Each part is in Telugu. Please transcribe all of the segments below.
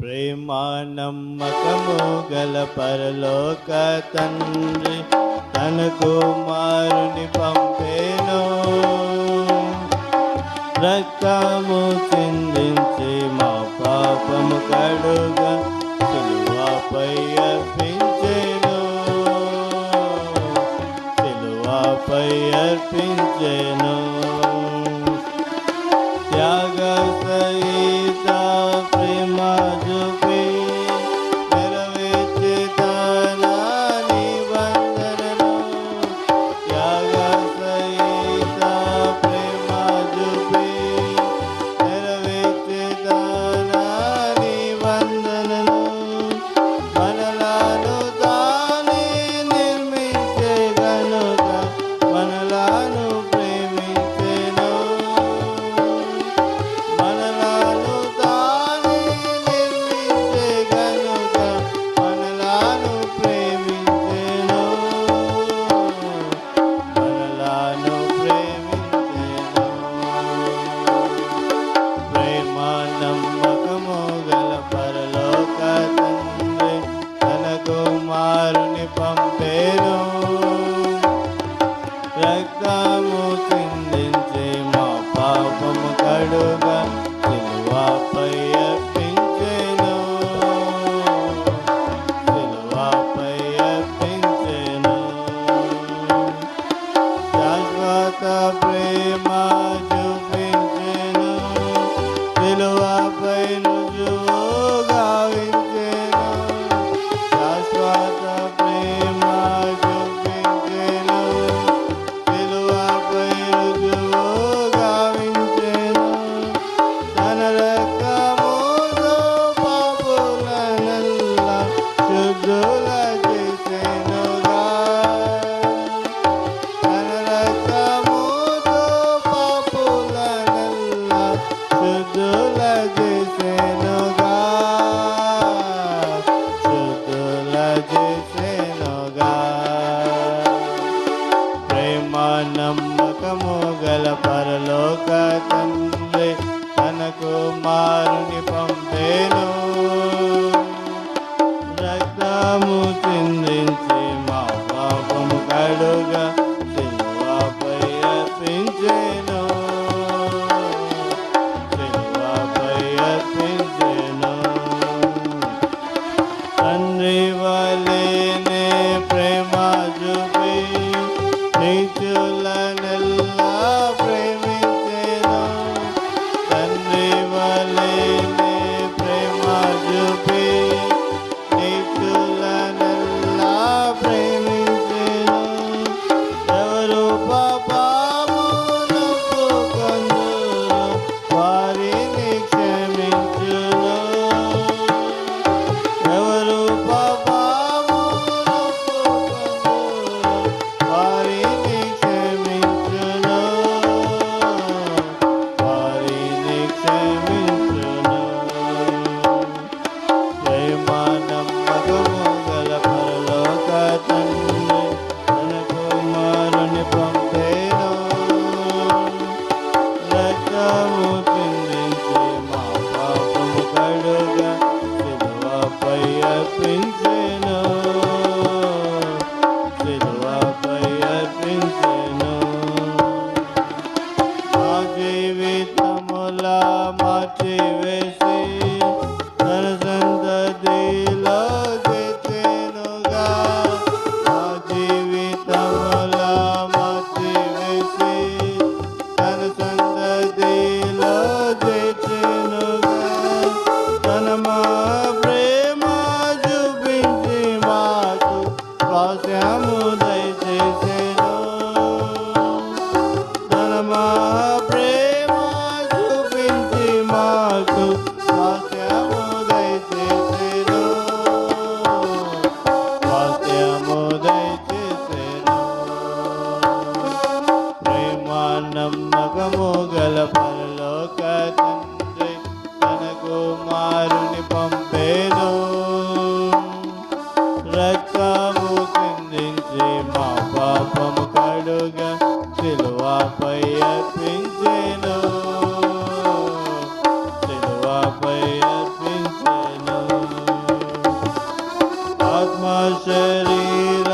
ప్రేమ నమ్మకము గల పరలోక తండ్రి తన కుమారుని పంపేను. రక్తము చిందించి మా పాపము కడుగా సిలువపై అర్పించేను. సిలువపై అర్పించేను. कुमारुनि पम्पेनो Amen. పరలోక తండ్రి తన కుమారుని పంపేను రక్తము చిందించి మా సిలువాపై అర్పించేను. సిలువాపై అర్పించేను. ఆత్మ శరీర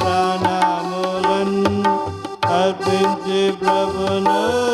ప్రాణములను అర్పించి ప్రభును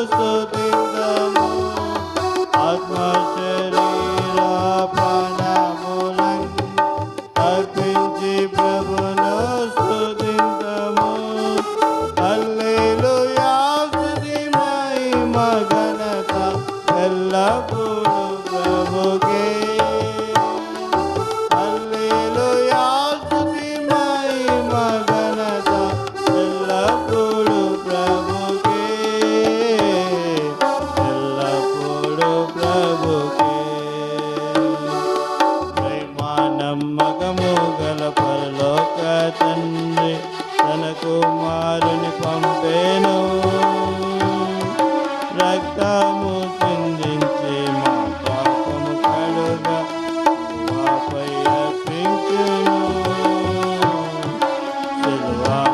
Wow.